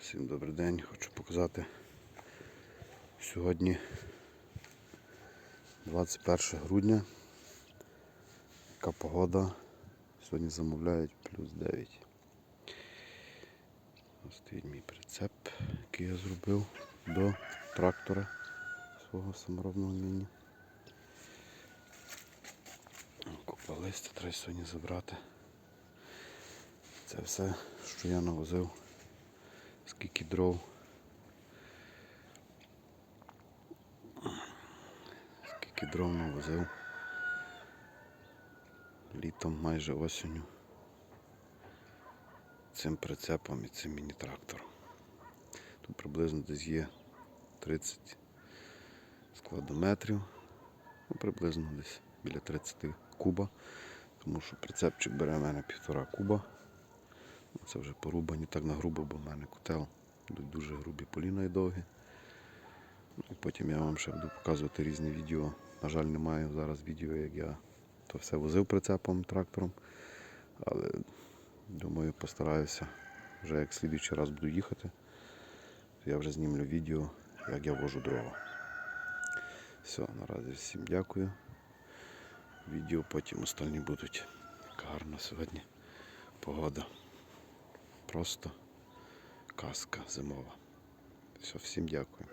Всім добрий день. Хочу показати сьогодні 21 грудня. Яка погода. Сьогодні замовляють плюс 9. Ось стоїть мій прицеп, який я зробив до трактора свого саморобного міні. Купа листя треба сьогодні забрати. Це все, що я навозив. Скільки дров. Скільки дров навозив. Літом майже осінню. Цим прицепом і цим міні-трактором. Тут приблизно десь є 30 складометрів. Ну, приблизно десь біля 30 куба. Тому що прицепчик бере в мене півтора куба. Це вже порубані так на грубо, бо в мене котел дуже грубі поліна і довгі. Ну, і потім я вам ще буду показувати різні відео. На жаль, немає зараз відео, як я то все возив прицепом трактором. Але думаю, постараюся вже як слідуючий раз буду їхати, то я вже знімлю відео, як я вожу дрова. Все, наразі всім дякую. Відео потім остальні будуть. Гарна сьогодні погода. Просто казка зимова. Все, всім дякую.